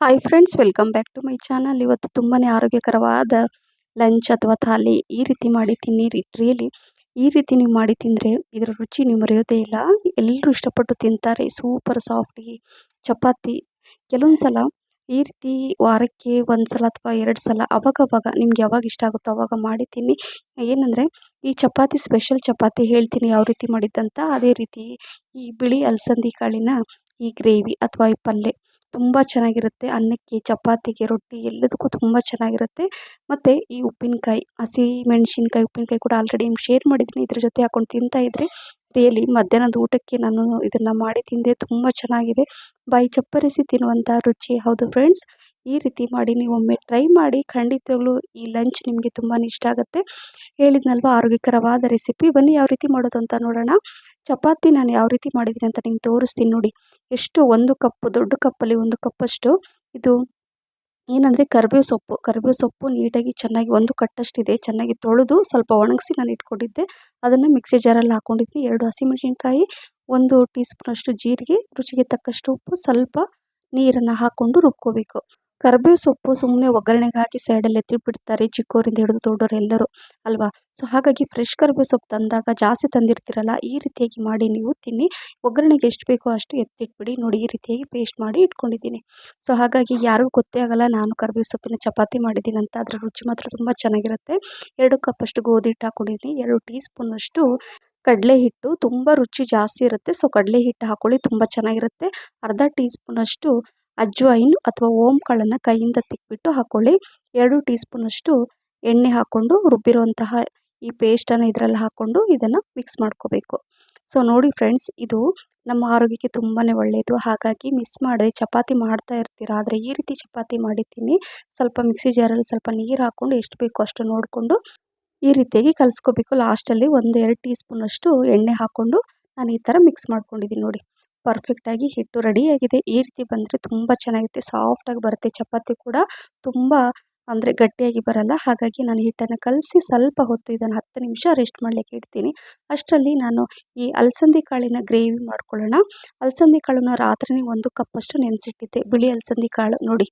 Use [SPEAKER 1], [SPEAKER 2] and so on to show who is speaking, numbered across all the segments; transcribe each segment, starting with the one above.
[SPEAKER 1] Hi friends welcome back to my channel ಇವತ್ತು ತುಂಬಾ ಆರೋಗ್ಯಕರವಾದ ಲಂಚ್ ಅಥವಾ ಥಾಲಿ ಈ ರೀತಿ ಮಾಡಿ ತಿನ್ನಿರಿ ರಿಯಲಿ ಈ ರೀತಿ ನೀವು ಮಾಡಿ ತಿಂದರೆ ಇದರ ರುಚಿ ನೀವು ಮರೆಯೋದೇ ಇಲ್ಲ. ಎಲ್ಲರೂ ಇಷ್ಟಪಟ್ಟು ತಿಂತಾರೆ. Super softy chapati. ಕೆಲವೊಂದು ಸಲ ಈ ರೀತಿ ವಾರಕ್ಕೆ ಒಂದು ಸಲ ಅಥವಾ ಎರಡು ಸಲ ಅವಾಗವಾಗ ನಿಮ್ಗೆ ಯಾವಾಗ ಇಷ್ಟ ಆಗುತ್ತೋ ಅವಾಗ ಮಾಡಿ ತಿನ್ನಿ. ಏನಂದರೆ ಈ ಚಪಾತಿ ಸ್ಪೆಷಲ್ ಚಪಾತಿ ಹೇಳ್ತೀನಿ ಯಾವ ರೀತಿ ಮಾಡಿದ್ದಂತ. ಅದೇ ರೀತಿ ಈ ಬಿಳಿ ಅಲಸಂದಿ ಕಾಳಿನ ಈ ಗ್ರೇವಿ ಅಥವಾ ಈ ಪಲ್ಯ ತುಂಬ ಚೆನ್ನಾಗಿರುತ್ತೆ. ಅನ್ನಕ್ಕೆ, ಚಪಾತಿಗೆ, ರೊಟ್ಟಿ ಎಲ್ಲದಕ್ಕೂ ತುಂಬ ಚೆನ್ನಾಗಿರುತ್ತೆ. ಮತ್ತು ಈ ಉಪ್ಪಿನಕಾಯಿ, ಹಸಿ ಮೆಣಸಿನ್ಕಾಯಿ, ಉಪ್ಪಿನಕಾಯಿ ಕೂಡ ಆಲ್ರೆಡಿ ನಿಮ್ಗೆ ಶೇರ್ ಮಾಡಿದ್ದೀನಿ. ಇದ್ರ ಜೊತೆ ಹಾಕೊಂಡು ತಿಂತಾಯಿದ್ರೆ ರಿಯಲಿ ಮಧ್ಯಾಹ್ನದ ಊಟಕ್ಕೆ ನಾನು ಇದನ್ನು ಮಾಡಿ ತಿಂದೆ ತುಂಬ ಚೆನ್ನಾಗಿದೆ. ಬಾಯಿ ಚಪ್ಪರಿಸಿ ತಿನ್ನುವಂಥ ರುಚಿ ಹೌದು ಫ್ರೆಂಡ್ಸ್ ಈ ರೀತಿ ಮಾಡಿ ನೀವು ಒಮ್ಮೆ ಟ್ರೈ ಮಾಡಿ ಖಂಡಿತವಾಗ್ಲೂ ಈ ಲಂಚ್ ನಿಮಗೆ ತುಂಬಾ ಇಷ್ಟ ಆಗುತ್ತೆ. ಹೇಳಿದ್ನಲ್ವ, ಆರೋಗ್ಯಕರವಾದ ರೆಸಿಪಿ ಬನ್ನಿ ಯಾವ ರೀತಿ ಮಾಡೋದು ಅಂತ ನೋಡೋಣ. ಚಪಾತಿ ನಾನು ಯಾವ ರೀತಿ ಮಾಡಿದ್ದೀನಿ ಅಂತ ನಿಮ್ಗೆ ತೋರಿಸ್ತೀನಿ ನೋಡಿ. ಎಷ್ಟು ಒಂದು ಕಪ್, ದೊಡ್ಡ ಕಪ್ಪಲ್ಲಿ ಒಂದು ಕಪ್ಪಷ್ಟು ಇದು ಏನಂದರೆ ಕರಿಬೇವು ಸೊಪ್ಪು. ಕರಿಬೇವು ಸೊಪ್ಪು ನೀಟಾಗಿ ಚೆನ್ನಾಗಿ ಒಂದು ಕಟ್ಟಷ್ಟಿದೆ, ಚೆನ್ನಾಗಿ ತೊಳೆದು ಸ್ವಲ್ಪ ಒಣಗಿಸಿ ನಾನು ಇಟ್ಕೊಂಡಿದ್ದೆ. ಅದನ್ನು ಮಿಕ್ಸಿ ಜಾರಲ್ಲಿ ಹಾಕ್ಕೊಂಡಿದ್ದೀನಿ ಎರಡು ಹಸಿಮೆಣಸಿನ್ಕಾಯಿ, ಒಂದು ಟೀ ಸ್ಪೂನಷ್ಟು ಜೀರಿಗೆ, ರುಚಿಗೆ ತಕ್ಕಷ್ಟು ಉಪ್ಪು, ಸ್ವಲ್ಪ ನೀರನ್ನು ಹಾಕ್ಕೊಂಡು ರುಬ್ಕೋಬೇಕು. ಕರಿಬೇವು ಸೊಪ್ಪು ಸುಮ್ಮನೆ ಒಗ್ಗರಣೆಗೆ ಹಾಕಿ ಸೈಡಲ್ಲಿ ಎತ್ತಿಬಿಡ್ತಾರೆ ಚಿಕ್ಕೋರಿಂದ ಹಿಡಿದು ದೊಡ್ಡವರು ಎಲ್ಲರೂ ಅಲ್ವಾ? ಸೊ ಹಾಗಾಗಿ ಫ್ರೆಶ್ ಕರಿಬೇವು ಸೊಪ್ಪು ತಂದಾಗ ಜಾಸ್ತಿ ತಂದಿರ್ತೀರಲ್ಲ, ಈ ರೀತಿಯಾಗಿ ಮಾಡಿ ನೀವು ತಿನ್ನಿ. ಒಗ್ಗರಣೆಗೆ ಎಷ್ಟು ಬೇಕೋ ಅಷ್ಟು ಎತ್ತಿಟ್ಬಿಡಿ. ನೋಡಿ, ಈ ರೀತಿಯಾಗಿ ಪೇಸ್ಟ್ ಮಾಡಿ ಇಟ್ಕೊಂಡಿದ್ದೀನಿ. ಸೊ ಹಾಗಾಗಿ ಯಾರಿಗೂ ಗೊತ್ತೇ ಆಗಲ್ಲ, ನಾನು ಕರ್ಬೇವು ಸೊಪ್ಪಿನ ಚಪಾತಿ ಮಾಡಿದ್ದೀನಿ ಅಂತ. ಅದರ ರುಚಿ ಮಾತ್ರ ತುಂಬ ಚೆನ್ನಾಗಿರುತ್ತೆ. ಎರಡು ಕಪ್ಪಷ್ಟು ಗೋಧಿ ಹಿಟ್ಟು ಹಾಕೊಂಡಿದ್ದೀನಿ. ಎರಡು ಟೀ ಸ್ಪೂನಷ್ಟು ಕಡಲೆ ಹಿಟ್ಟು. ತುಂಬ ರುಚಿ ಜಾಸ್ತಿ ಇರುತ್ತೆ. ಸೊ ಕಡಲೆ ಹಿಟ್ಟು ಹಾಕ್ಕೊಳ್ಳಿ ತುಂಬ ಚೆನ್ನಾಗಿರುತ್ತೆ. ಅರ್ಧ ಟೀ ಸ್ಪೂನಷ್ಟು ಅಜ್ವೈನ್ ಅಥವಾ ಓಂ ಕಾಳನ್ನು ಕೈಯಿಂದ ತಿಕ್ಬಿಟ್ಟು ಹಾಕ್ಕೊಳ್ಳಿ ಎರಡು ಟೀ ಸ್ಪೂನಷ್ಟು ಎಣ್ಣೆ ಹಾಕ್ಕೊಂಡು ರುಬ್ಬಿರುವಂತಹ ಈ ಪೇಸ್ಟನ್ನು ಇದರಲ್ಲಿ ಹಾಕ್ಕೊಂಡು ಇದನ್ನು ಮಿಕ್ಸ್ ಮಾಡ್ಕೋಬೇಕು. ಸೊ ನೋಡಿ ಫ್ರೆಂಡ್ಸ್ ಇದು ನಮ್ಮ ಆರೋಗ್ಯಕ್ಕೆ ತುಂಬಾ ಒಳ್ಳೆಯದು ಹಾಗಾಗಿ ಮಿಸ್ ಮಾಡದೆ ಚಪಾತಿ ಮಾಡ್ತಾ ಇರ್ತೀರ, ಆದರೆ ಈ ರೀತಿ ಚಪಾತಿ ಮಾಡಿದ್ದೀನಿ. ಸ್ವಲ್ಪ ಮಿಕ್ಸಿ ಜಾರಲ್ಲಿ ಸ್ವಲ್ಪ ನೀರು ಹಾಕ್ಕೊಂಡು ಎಷ್ಟು ಬೇಕೋ ಅಷ್ಟು ನೋಡಿಕೊಂಡು ಈ ರೀತಿಯಾಗಿ ಕಲಿಸ್ಕೋಬೇಕು. ಲಾಸ್ಟಲ್ಲಿ ಒಂದು ಎರಡು ಟೀ ಸ್ಪೂನಷ್ಟು ಎಣ್ಣೆ ಹಾಕ್ಕೊಂಡು ನಾನು ಈ ಥರ ಮಿಕ್ಸ್ ಮಾಡ್ಕೊಂಡಿದ್ದೀನಿ ನೋಡಿ. ಪರ್ಫೆಕ್ಟಾಗಿ ಹಿಟ್ಟು ರೆಡಿಯಾಗಿದೆ ಈ ರೀತಿ ಬಂದರೆ ತುಂಬ ಚೆನ್ನಾಗಿರುತ್ತೆ. ಸಾಫ್ಟಾಗಿ ಬರುತ್ತೆ. ಚಪಾತಿ ಕೂಡ ತುಂಬ ಅಂದರೆ ಗಟ್ಟಿಯಾಗಿ ಬರಲ್ಲ. ಹಾಗಾಗಿ ನಾನು ಹಿಟ್ಟನ್ನು ಕಲಸಿ ಸ್ವಲ್ಪ ಹೊತ್ತು ಇದನ್ನು ಹತ್ತು ನಿಮಿಷ ರೆಸ್ಟ್ ಮಾಡಲಿಕ್ಕೆ ಇಡ್ತೀನಿ. ಅಷ್ಟರಲ್ಲಿ ನಾನು ಈ ಅಲಸಂದಿ ಕಾಳಿನ ಗ್ರೇವಿ ಮಾಡ್ಕೊಳ್ಳೋಣ. ಅಲಸಂದಿ ಕಾಳನ್ನು ರಾತ್ರಿನೇ ಒಂದು ಕಪ್ಪಷ್ಟು ನೆನೆಸಿಟ್ಟಿದ್ದೆ. ಬಿಳಿ ಅಲಸಂದಿ ಕಾಳು ನೋಡಿ.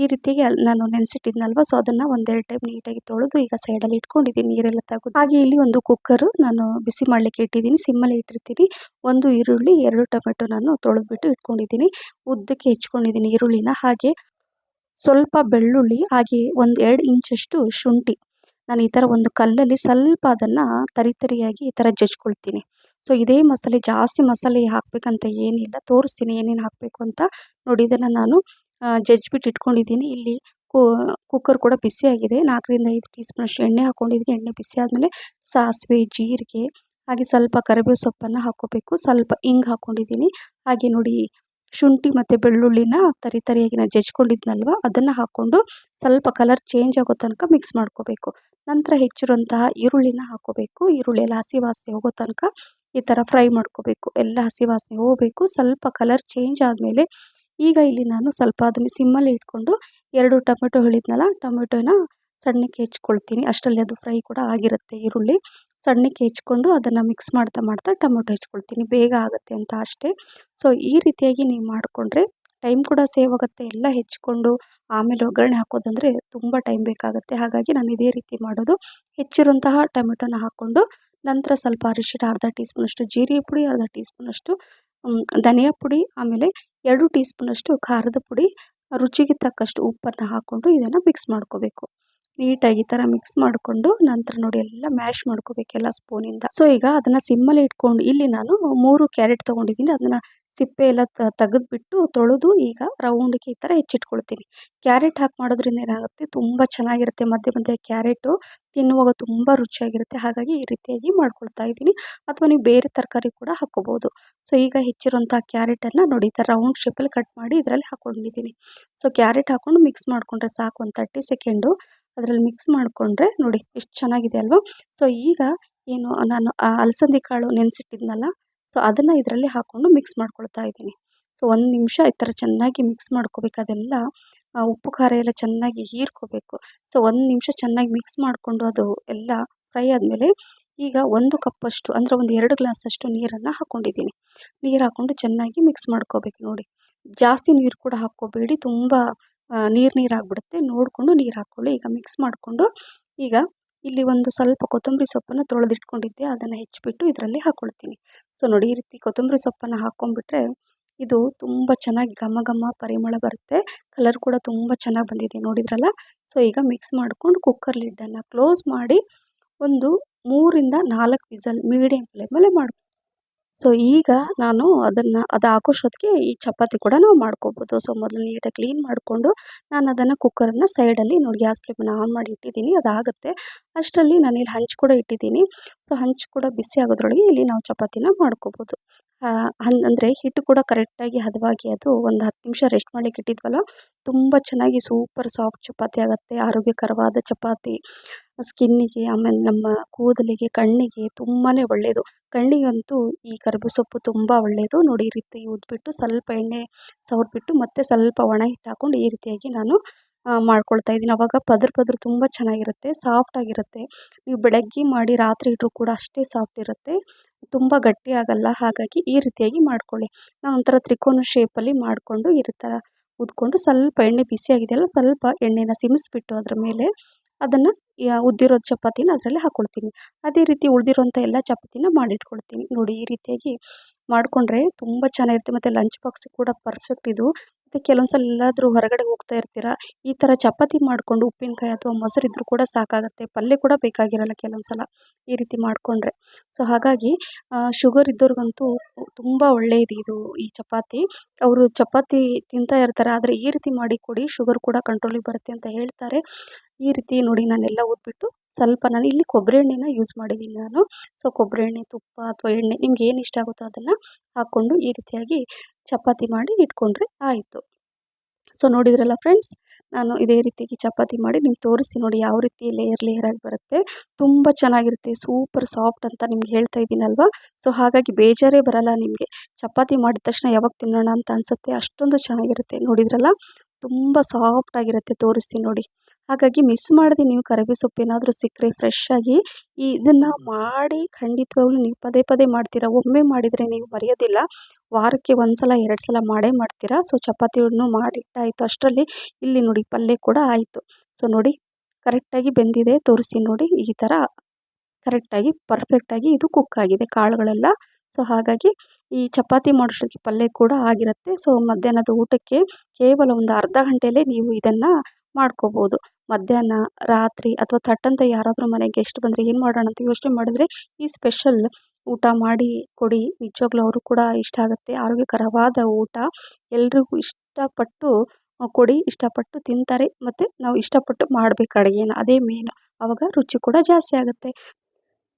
[SPEAKER 1] ಈ ರೀತಿಯಾಗಿ ನಾನು ನೆನೆಸಿಟ್ಟಿದ್ನಲ್ವ? ಸೊ ಅದನ್ನು ಒಂದೆರಡು ಟೈಮ್ ನೀಟಾಗಿ ತೊಳೆದು ಈಗ ಸೈಡಲ್ಲಿ ಇಟ್ಕೊಂಡಿದ್ದೀನಿ. ನೀರೆಲ್ಲ ತಗೊಂಡು ಹಾಗೆ ಇಲ್ಲಿ ಒಂದು ಕುಕ್ಕರು ನಾನು ಬಿಸಿ ಮಾಡಲಿಕ್ಕೆ ಇಟ್ಟಿದ್ದೀನಿ. ಸಿಮ್ಮಲ್ಲಿ ಇಟ್ಟಿರ್ತೀನಿ. ಒಂದು ಈರುಳ್ಳಿ, ಎರಡು ಟೊಮೆಟೊ ನಾನು ತೊಳೆದ್ಬಿಟ್ಟು ಇಟ್ಕೊಂಡಿದ್ದೀನಿ. ಉದ್ದಕ್ಕೆ ಹೆಚ್ಕೊಂಡಿದ್ದೀನಿ ಈರುಳ್ಳಿನ. ಹಾಗೆ ಸ್ವಲ್ಪ ಬೆಳ್ಳುಳ್ಳಿ, ಹಾಗೆ ಒಂದು ಎರಡು ಇಂಚಷ್ಟು ಶುಂಠಿ. ನಾನು ಈ ಥರ ಒಂದು ಕಲ್ಲಲ್ಲಿ ಸ್ವಲ್ಪ ಅದನ್ನು ತರಿತರಿಯಾಗಿ ಈ ಥರ ಜಜ್ಕೊಳ್ತೀನಿ. ಸೊ ಇದೇ ಮಸಾಲೆ, ಜಾಸ್ತಿ ಮಸಾಲೆ ಹಾಕಬೇಕಂತ ಏನಿಲ್ಲ. ತೋರಿಸ್ತೀನಿ ಏನೇನು ಹಾಕಬೇಕು ಅಂತ. ನೋಡಿ, ಇದನ್ನು ನಾನು ಜಜ್ಬಿಟ್ಟು ಇಟ್ಕೊಂಡಿದ್ದೀನಿ. ಇಲ್ಲಿ ಕುಕ್ಕರ್ ಕೂಡ ಬಿಸಿಯಾಗಿದೆ ನಾಲ್ಕರಿಂದ ಐದು ಟೀ ಸ್ಪೂನಷ್ಟು ಎಣ್ಣೆ ಹಾಕ್ಕೊಂಡಿದ್ದೀನಿ ಎಣ್ಣೆ ಬಿಸಿ ಆದಮೇಲೆ ಸಾಸಿವೆ, ಜೀರಿಗೆ, ಹಾಗೆ ಸ್ವಲ್ಪ ಕರಿಬೇವು ಸೊಪ್ಪನ್ನು ಹಾಕ್ಕೋಬೇಕು. ಸ್ವಲ್ಪ ಹಿಂಗೆ ಹಾಕ್ಕೊಂಡಿದ್ದೀನಿ ಹಾಗೆ ನೋಡಿ ಶುಂಠಿ ಮತ್ತು ಬೆಳ್ಳುಳ್ಳಿನ ತರಿ ತರಿಯಾಗಿ ನಾನು ಜಜ್ಕೊಂಡಿದ್ನಲ್ವ? ಅದನ್ನು ಹಾಕ್ಕೊಂಡು ಸ್ವಲ್ಪ ಕಲರ್ ಚೇಂಜ್ ಆಗೋ ತನಕ ಮಿಕ್ಸ್ ಮಾಡ್ಕೋಬೇಕು. ನಂತರ ಹೆಚ್ಚಿರುವಂತಹ ಈರುಳ್ಳಿನ ಹಾಕ್ಕೋಬೇಕು. ಈರುಳ್ಳಿ ಎಲ್ಲ ಹಸಿ ವಾಸನೆ ಹೋಗೋ ತನಕ ಈ ಥರ ಫ್ರೈ ಮಾಡ್ಕೋಬೇಕು. ಎಲ್ಲ ಹಸಿ ವಾಸನೆ ಹೋಗಬೇಕು. ಸ್ವಲ್ಪ ಕಲರ್ ಚೇಂಜ್ ಆದಮೇಲೆ ಈಗ ಇಲ್ಲಿ ನಾನು ಸ್ವಲ್ಪ ಅದನ್ನು ಸಿಮ್ಮಲ್ಲಿ ಇಟ್ಕೊಂಡು ಎರಡು ಟೊಮೆಟೊ ಹೇಳಿದ್ನಲ್ಲ, ಟೊಮೆಟೊನ ಸಣ್ಣಕ್ಕೆ ಹೆಚ್ಕೊಳ್ತೀನಿ. ಅಷ್ಟರಲ್ಲಿ ಅದು ಫ್ರೈ ಕೂಡ ಆಗಿರುತ್ತೆ ಈರುಳ್ಳಿ. ಸಣ್ಣಕ್ಕೆ ಹೆಚ್ಕೊಂಡು ಅದನ್ನು ಮಿಕ್ಸ್ ಮಾಡ್ತಾ ಮಾಡ್ತಾ ಟೊಮೊಟೊ ಹೆಚ್ಕೊಳ್ತೀನಿ. ಬೇಗ ಆಗುತ್ತೆ ಅಂತ ಅಷ್ಟೇ. ಸೊ ಈ ರೀತಿಯಾಗಿ ನೀವು ಮಾಡಿಕೊಂಡ್ರೆ ಟೈಮ್ ಕೂಡ ಸೇವ್ ಆಗುತ್ತೆ. ಎಲ್ಲ ಹೆಚ್ಕೊಂಡು ಆಮೇಲೆ ಒಗ್ಗರಣೆ ಹಾಕೋದಂದರೆ ತುಂಬ ಟೈಮ್ ಬೇಕಾಗುತ್ತೆ. ಹಾಗಾಗಿ ನಾನು ಇದೇ ರೀತಿ ಮಾಡೋದು. ಹೆಚ್ಚಿರುವಂತಹ ಟೊಮೆಟೊನ ಹಾಕ್ಕೊಂಡು ನಂತರ ಸ್ವಲ್ಪ ಅರಿಶಿಣ, ಅರ್ಧ ಟೀ ಸ್ಪೂನಷ್ಟು ಜೀರಿಗೆ ಪುಡಿ, ಅರ್ಧ ಟೀ ಸ್ಪೂನಷ್ಟು ಧನಿಯಾ ಪುಡಿ, ಆಮೇಲೆ ಎರಡು ಟೀ ಸ್ಪೂನಷ್ಟು ಖಾರದ ಪುಡಿ, ರುಚಿಗೆ ತಕ್ಕಷ್ಟು ಉಪ್ಪನ್ನು ಹಾಕ್ಕೊಂಡು ಇದನ್ನು ಮಿಕ್ಸ್ ಮಾಡ್ಕೋಬೇಕು. ನೀಟಾಗಿ ಈ ಥರ ಮಿಕ್ಸ್ ಮಾಡಿಕೊಂಡು ನಂತರ ನೋಡಿ ಎಲ್ಲ ಮ್ಯಾಶ್ ಮಾಡ್ಕೋಬೇಕೆಲ್ಲ ಸ್ಪೂನಿಂದ ಸೊ ಈಗ ಅದನ್ನು ಸಿಮ್ಮಲ್ಲಿ ಇಟ್ಕೊಂಡು ಇಲ್ಲಿ ನಾನು ಮೂರು ಕ್ಯಾರೆಟ್ ತೊಗೊಂಡಿದ್ದೀನಿ. ಅದನ್ನು ಸಿಪ್ಪೆ ಎಲ್ಲ ತೆಗೆದುಬಿಟ್ಟು ತೊಳೆದು ಈಗ ರೌಂಡ್ಗೆ ಈ ಥರ ಹೆಚ್ಚಿಟ್ಕೊಳ್ತೀನಿ. ಕ್ಯಾರೆಟ್ ಹಾಕಿ ಮಾಡೋದ್ರಿಂದ ಏನಾಗುತ್ತೆ? ತುಂಬ ಚೆನ್ನಾಗಿರುತ್ತೆ ಮಧ್ಯೆ ಮಧ್ಯೆ ಕ್ಯಾರೆಟು ತಿನ್ನುವಾಗ ತುಂಬ ರುಚಿಯಾಗಿರುತ್ತೆ. ಹಾಗಾಗಿ ಈ ರೀತಿಯಾಗಿ ಮಾಡ್ಕೊಳ್ತಾ ಇದ್ದೀನಿ. ಅಥವಾ ನೀವು ಬೇರೆ ತರಕಾರಿ ಕೂಡ ಹಾಕ್ಕೋಬೋದು. ಸೊ ಈಗ ಹೆಚ್ಚಿರುವಂಥ ಕ್ಯಾರೆಟನ್ನು ನೋಡಿ, ಈ ಥರ ರೌಂಡ್ ಶೇಪಲ್ಲಿ ಕಟ್ ಮಾಡಿ ಇದರಲ್ಲಿ ಹಾಕ್ಕೊಂಡಿದ್ದೀನಿ ಸೊ ಕ್ಯಾರೆಟ್ ಹಾಕ್ಕೊಂಡು ಮಿಕ್ಸ್ ಮಾಡಿಕೊಂಡ್ರೆ ಸಾಕು ಒಂದು ತರ್ಟಿ ಸೆಕೆಂಡು ಅದರಲ್ಲಿ ಮಿಕ್ಸ್ ಮಾಡಿಕೊಂಡ್ರೆ ನೋಡಿ ಎಷ್ಟು ಚೆನ್ನಾಗಿದೆ ಅಲ್ವಾ? ಸೊ ಈಗ ಏನು ನಾನು ಆ ಅಲಸಂದಿ ಕಾಳು ನೆನೆಸಿಟ್ಟಿದ್ನಲ್ಲ ಸೊ ಅದನ್ನು ಇದರಲ್ಲಿ ಹಾಕ್ಕೊಂಡು ಮಿಕ್ಸ್ ಮಾಡ್ಕೊಳ್ತಾ ಇದ್ದೀನಿ. ಸೊ ಒಂದು ನಿಮಿಷ ಈ ಥರ ಚೆನ್ನಾಗಿ ಮಿಕ್ಸ್ ಮಾಡ್ಕೋಬೇಕು, ಅದೆಲ್ಲ ಉಪ್ಪು, ಖಾರ ಎಲ್ಲ ಚೆನ್ನಾಗಿ ಹೀರ್ಕೋಬೇಕು. ಸೊ ಒಂದು ನಿಮಿಷ ಚೆನ್ನಾಗಿ ಮಿಕ್ಸ್ ಮಾಡಿಕೊಂಡು ಅದು ಎಲ್ಲ ಫ್ರೈ ಆದಮೇಲೆ ಈಗ ಒಂದು ಕಪ್ಪಷ್ಟು, ಅಂದರೆ ಒಂದು ಎರಡು ಗ್ಲಾಸಷ್ಟು ನೀರನ್ನು ಹಾಕ್ಕೊಂಡಿದ್ದೀನಿ ನೀರು ಹಾಕ್ಕೊಂಡು ಚೆನ್ನಾಗಿ ಮಿಕ್ಸ್ ಮಾಡ್ಕೋಬೇಕು ನೋಡಿ. ಜಾಸ್ತಿ ನೀರು ಕೂಡ ಹಾಕ್ಕೋಬೇಡಿ, ತುಂಬ ನೀರು ನೀರು ಆಗಿಬಿಡುತ್ತೆ ನೋಡಿಕೊಂಡು ನೀರು ಹಾಕ್ಕೊಳ್ಳಿ ಈಗ ಮಿಕ್ಸ್ ಮಾಡಿಕೊಂಡು ಈಗ ಇಲ್ಲಿ ಒಂದು ಸ್ವಲ್ಪ ಕೊತ್ತಂಬರಿ ಸೊಪ್ಪನ್ನು ತೊಳೆದಿಟ್ಕೊಂಡಿದ್ದೆ. ಅದನ್ನು ಹೆಚ್ಚಿಬಿಟ್ಟು ಇದರಲ್ಲಿ ಹಾಕ್ಕೊಳ್ತೀನಿ ಸೊ ನೋಡಿ ಈ ರೀತಿ ಕೊತ್ತಂಬರಿ ಸೊಪ್ಪನ್ನು ಹಾಕ್ಕೊಂಬಿಟ್ರೆ ಇದು ತುಂಬ ಚೆನ್ನಾಗಿ ಘಮ ಘಮ ಪರಿಮಳ ಬರುತ್ತೆ. ಕಲರ್ ಕೂಡ ತುಂಬ ಚೆನ್ನಾಗಿ ಬಂದಿದೆ. ನೋಡಿದ್ರಲ್ಲ? ಸೊ ಈಗ ಮಿಕ್ಸ್ ಮಾಡಿಕೊಂಡು ಕುಕ್ಕರ್ ಲಿಡ್ಡನ್ನು ಕ್ಲೋಸ್ ಮಾಡಿ ಒಂದು ಮೂರಿಂದ ನಾಲ್ಕು ವಿಸಲ್ ಮೀಡಿಯಂ ಫ್ಲೇಮಲ್ಲೇ ಮಾಡಿ ಸೊ ಈಗ ನಾನು ಅದನ್ನು, ಅದು ಹಾಕೋಷ್ಟೊತ್ತಿಗೆ ಈ ಚಪಾತಿ ಕೂಡ ನಾವು ಮಾಡ್ಕೊಬೋದು. ಸೊ ಮೊದಲು ನೀಟಾಗಿ ಕ್ಲೀನ್ ಮಾಡಿಕೊಂಡು ನಾನು ಅದನ್ನು ಕುಕ್ಕರನ್ನು ಸೈಡಲ್ಲಿ ನೋಡಿ ಗ್ಯಾಸ್ ಫ್ಲೇಮನ್ನು ಆನ್ ಮಾಡಿ ಇಟ್ಟಿದ್ದೀನಿ. ಅದಾಗುತ್ತೆ ಅಷ್ಟರಲ್ಲಿ ನಾನು ಇಲ್ಲಿ ಹಂಚು ಕೂಡ ಇಟ್ಟಿದ್ದೀನಿ. ಸೊ ಹಂಚು ಕೂಡ ಬಿಸಿ ಆಗೋದ್ರೊಳಗೆ ಇಲ್ಲಿ ನಾವು ಚಪಾತಿನ ಮಾಡ್ಕೊಬೋದು. ಅಂದರೆ ಹಿಟ್ಟು ಕೂಡ ಕರೆಕ್ಟಾಗಿ ಹದವಾಗಿ ಅದು ಒಂದು ಹತ್ತು ನಿಮಿಷ ರೆಸ್ಟ್ ಮಾಡಲಿಕ್ಕೆ ಇಟ್ಟಿದ್ವಲ್ಲ, ತುಂಬ ಚೆನ್ನಾಗಿ ಸೂಪರ್ ಸಾಫ್ಟ್ ಚಪಾತಿ ಆಗುತ್ತೆ, ಆರೋಗ್ಯಕರವಾದ ಚಪಾತಿ. ಸ್ಕಿನ್ನಿಗೆ ಆಮೇಲೆ ನಮ್ಮ ಕೂದಲಿಗೆ, ಕಣ್ಣಿಗೆ ತುಂಬಾ ಒಳ್ಳೆಯದು ಕಣ್ಣಿಗಂತೂ ಈ ಕರಿಬೇವು ಸೊಪ್ಪು ತುಂಬ ಒಳ್ಳೆಯದು ನೋಡಿ, ಈ ರೀತಿ ಉದ್ಬಿಟ್ಟು ಸ್ವಲ್ಪ ಎಣ್ಣೆ ಸವ್ರಿಬಿಟ್ಟು ಮತ್ತೆ ಸ್ವಲ್ಪ ಒಣ ಹಿಟ್ಟು ಹಾಕ್ಕೊಂಡು ಈ ರೀತಿಯಾಗಿ ನಾನು ಮಾಡ್ಕೊಳ್ತಾ ಇದ್ದೀನಿ. ಅವಾಗ ಪದ್ರ ಪದ್ರ ತುಂಬ ಚೆನ್ನಾಗಿರುತ್ತೆ ಸಾಫ್ಟಾಗಿರುತ್ತೆ ನೀವು ಬೆಳಗ್ಗೆ ಮಾಡಿ ರಾತ್ರಿ ಇಟ್ಟರು ಕೂಡ ಅಷ್ಟೇ ಸಾಫ್ಟ್ ಇರುತ್ತೆ. ತುಂಬ ಗಟ್ಟಿ ಆಗಲ್ಲ, ಹಾಗಾಗಿ ಈ ರೀತಿಯಾಗಿ ಮಾಡ್ಕೊಳ್ಳಿ. ನಾನು ಒಂಥರ ತ್ರಿಕೋನ ಶೇಪಲ್ಲಿ ಮಾಡಿಕೊಂಡು ಈ ಥರ ಉದ್ಕೊಂಡು ಸ್ವಲ್ಪ ಎಣ್ಣೆ ಬಿಸಿಯಾಗಿದೆಯಲ್ಲ ಸ್ವಲ್ಪ ಎಣ್ಣೆನ ಸಿಮಿಸ್ಬಿಟ್ಟು ಅದರ ಮೇಲೆ ಅದನ್ನು ಉದ್ದಿರೋ ಚಪಾತಿನ ಅದರಲ್ಲಿ ಹಾಕ್ಕೊಳ್ತೀನಿ ಅದೇ ರೀತಿ ಉಳಿದಿರೋಂಥ ಎಲ್ಲ ಚಪಾತಿನ ಮಾಡಿಟ್ಕೊಳ್ತೀನಿ. ನೋಡಿ ಈ ರೀತಿಯಾಗಿ ಮಾಡಿಕೊಂಡ್ರೆ ತುಂಬ ಚೆನ್ನಾಗಿರುತ್ತೆ. ಮತ್ತು ಲಂಚ್ ಬಾಕ್ಸ್ ಕೂಡ ಪರ್ಫೆಕ್ಟ್ ಇದು. ಮತ್ತು ಕೆಲವೊಂದು ಸಲ ಎಲ್ಲಾದರೂ ಹೊರಗಡೆ ಹೋಗ್ತಾ ಇರ್ತೀರ, ಈ ಥರ ಚಪಾತಿ ಮಾಡಿಕೊಂಡು ಉಪ್ಪಿನಕಾಯಿ ಅಥವಾ ಮೊಸರು ಇದ್ದರೂ ಕೂಡ ಸಾಕಾಗುತ್ತೆ. ಪಲ್ಯ ಕೂಡ ಬೇಕಾಗಿರಲ್ಲ ಕೆಲವೊಂದು ಸಲ ಈ ರೀತಿ ಮಾಡಿಕೊಂಡ್ರೆ. ಸೊ ಹಾಗಾಗಿ ಶುಗರ್ ಇದ್ದವ್ರಿಗಂತೂ ತುಂಬ ಒಳ್ಳೆಯದು ಇದು, ಈ ಚಪಾತಿ. ಅವರು ಚಪಾತಿ ತಿಂತಾ ಇರ್ತಾರೆ. ಆದರೆ ಈ ರೀತಿ ಮಾಡಿ ಕೊಡಿ ಶುಗರ್ ಕೂಡ ಕಂಟ್ರೋಲಿಗೆ ಬರುತ್ತೆ ಅಂತ ಹೇಳ್ತಾರೆ. ಈ ರೀತಿ ನೋಡಿ ನಾನೆಲ್ಲ ಊದ್ಬಿಟ್ಟು ಸ್ವಲ್ಪ ನಾನು ಇಲ್ಲಿ ಕೊಬ್ಬರಿ ಎಣ್ಣೆನ ಯೂಸ್ ಮಾಡಿದ್ದೀನಿ ನಾನು. ಸೊ ಕೊಬ್ಬರಿ ಎಣ್ಣೆ, ತುಪ್ಪ ಅಥವಾ ಎಣ್ಣೆ ನಿಮ್ಗೆ ಏನು ಇಷ್ಟ ಆಗುತ್ತೋ ಅದನ್ನು ಹಾಕ್ಕೊಂಡು ಈ ರೀತಿಯಾಗಿ ಚಪಾತಿ ಮಾಡಿ ಇಟ್ಕೊಂಡ್ರೆ ಆಯಿತು. ಸೊ ನೋಡಿದ್ರಲ್ಲ ಫ್ರೆಂಡ್ಸ್ ನಾನು ಇದೇ ರೀತಿಯಾಗಿ ಚಪಾತಿ ಮಾಡಿ ನಿಮ್ಗೆ ತೋರಿಸಿ ನೋಡಿ ಯಾವ ರೀತಿ ಲೇಯರ್ ಲೇಯರ್ ಆಗಿ ಬರುತ್ತೆ. ತುಂಬ ಚೆನ್ನಾಗಿರುತ್ತೆ ಸೂಪರ್ ಸಾಫ್ಟ್ ಅಂತ ನಿಮ್ಗೆ ಹೇಳ್ತಾ ಇದ್ದೀನಲ್ವ? ಸೊ ಹಾಗಾಗಿ ಬೇಜಾರೇ ಬರಲ್ಲ ನಿಮಗೆ. ಚಪಾತಿ ಮಾಡಿದ ತಕ್ಷಣ ಯಾವಾಗ ತಿನ್ನೋಣ ಅಂತ ಅನಿಸುತ್ತೆ ಅಷ್ಟೊಂದು ಚೆನ್ನಾಗಿರುತ್ತೆ. ನೋಡಿದ್ರಲ್ಲ? ತುಂಬ ಸಾಫ್ಟಾಗಿರುತ್ತೆ ತೋರಿಸ್ತೀನಿ ನೋಡಿ. ಹಾಗಾಗಿ ಮಿಸ್ ಮಾಡದೆ ನೀವು ಕರಿಬೇವು ಸೊಪ್ಪು ಏನಾದರೂ ಸಿಕ್ಕರೆ ಫ್ರೆಶ್ಶಾಗಿ ಇದನ್ನು ಮಾಡಿ ಖಂಡಿತವಾಗ್ಲೂ ನೀವು ಪದೇ ಪದೇ ಮಾಡ್ತೀರಾ? ಒಮ್ಮೆ ಮಾಡಿದರೆ ನೀವು ಬರೆಯೋದಿಲ್ಲ. ವಾರಕ್ಕೆ ಒಂದು ಸಲ ಎರಡು ಸಲ ಮಾಡೇ ಮಾಡ್ತೀರಾ? ಸೊ ಚಪಾತಿಯನ್ನು ಮಾಡಿಟ್ಟಾಯಿತು ಅಷ್ಟರಲ್ಲಿ ಇಲ್ಲಿ ನೋಡಿ ಪಲ್ಯ ಕೂಡ ಆಯಿತು. ಸೊ ನೋಡಿ ಕರೆಕ್ಟಾಗಿ ಬೆಂದಿದೆ. ತೋರಿಸಿ ನೋಡಿ. ಈ ಥರ ಕರೆಕ್ಟಾಗಿ ಪರ್ಫೆಕ್ಟಾಗಿ ಇದು ಕುಕ್ ಆಗಿದೆ ಕಾಳುಗಳೆಲ್ಲ. ಸೊ ಹಾಗಾಗಿ ಈ ಚಪಾತಿ ಮಾಡೋಷ್ಟಕ್ಕೆ ಪಲ್ಯ ಕೂಡ ಆಗಿರುತ್ತೆ. ಸೊ ಮಧ್ಯಾಹ್ನದ ಊಟಕ್ಕೆ ಕೇವಲ ಒಂದು ಅರ್ಧ ಗಂಟೆಯಲ್ಲೇ ನೀವು ಇದನ್ನು ಮಾಡ್ಕೋಬೋದು. ಮಧ್ಯಾಹ್ನ, ರಾತ್ರಿ ಅಥವಾ ಥಟ್ಟಂತ ಯಾರಾದರೂ ಮನೆಗೆ ಗೆಸ್ಟ್ ಬಂದರೆ ಏನು ಮಾಡೋಣ ಅಂತ ಯೋಚನೆ ಮಾಡಿದ್ರೆ ಈ ಸ್ಪೆಷಲ್ ಊಟ ಮಾಡಿ ಕೊಡಿ. ನಿಜವಾಗ್ಲೂ ಅವರು ಕೂಡ ಇಷ್ಟ ಆಗುತ್ತೆ. ಆರೋಗ್ಯಕರವಾದ ಊಟ ಎಲ್ರಿಗೂ ಇಷ್ಟಪಟ್ಟು ಕೊಡಿ, ಇಷ್ಟಪಟ್ಟು ತಿಂತಾರೆ. ಮತ್ತು ನಾವು ಇಷ್ಟಪಟ್ಟು ಮಾಡಬೇಕು ಅಡುಗೆನ ಅದೇ ಮೇನ್ ಆವಾಗ ರುಚಿ ಕೂಡ ಜಾಸ್ತಿ ಆಗುತ್ತೆ.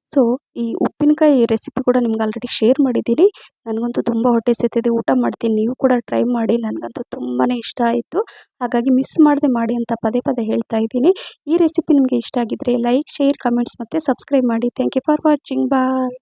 [SPEAKER 1] ಸೊ ಈ ಉಪ್ಪಿನಕಾಯಿ ರೆಸಿಪಿ ಕೂಡ ನಿಮ್ಗೆ ಆಲ್ರೆಡಿ ಶೇರ್ ಮಾಡಿದ್ದೀನಿ. ನನಗಂತೂ ತುಂಬ ಹೊಟ್ಟೆ ಸೇತಿದೆ ಊಟ ಮಾಡ್ತೀನಿ. ನೀವು ಕೂಡ ಟ್ರೈ ಮಾಡಿ. ನನಗಂತೂ ತುಂಬಾ ಇಷ್ಟ ಆಯಿತು. ಹಾಗಾಗಿ ಮಿಸ್ ಮಾಡದೆ ಮಾಡಿ ಅಂತ ಪದೇ ಪದೇ ಹೇಳ್ತಾ ಇದ್ದೀನಿ. ಈ ರೆಸಿಪಿ ನಿಮಗೆ ಇಷ್ಟ ಆಗಿದ್ದರೆ ಲೈಕ್ ಶೇರ್ ಕಮೆಂಟ್ಸ್ ಮತ್ತು ಸಬ್ಸ್ಕ್ರೈಬ್ ಮಾಡಿ. Thank you for watching bye